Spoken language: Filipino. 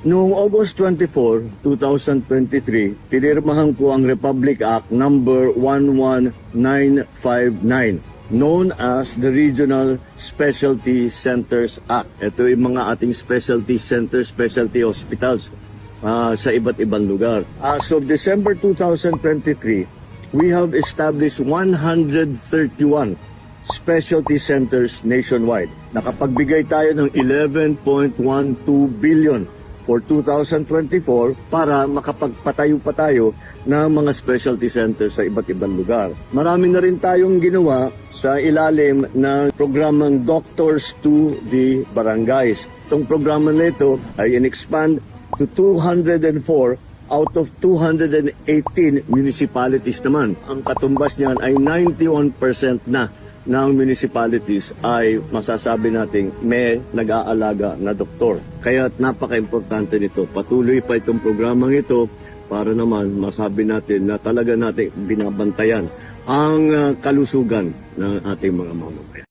Noong August 24, 2023, pinirmahan ko ang Republic Act number 11959 known as the Regional Specialty Centers Act. Ito yung mga ating specialty centers, specialty hospitals ah, sa iba't ibang lugar. As of December 2023, we have established 131 specialty centers nationwide. Nakapagbigay tayo ng 11.12 billion for 2024 para makapagpatayo pa tayo ng mga specialty centers sa iba't ibang lugar. Marami na rin tayong ginawa sa ilalim ng programang Doctors to the Barangays. Itong programa na ito ay in-expand to 204 out of 218 municipalities naman. Ang katumbas niyan ay 91% na ng municipalities ay masasabi nating may nag-aalaga na doktor. Kaya napaka-importante nito. Patuloy pa itong programang ito para naman masabi natin na talaga natin binabantayan ang ah, kalusugan ng ating mga mamamayan.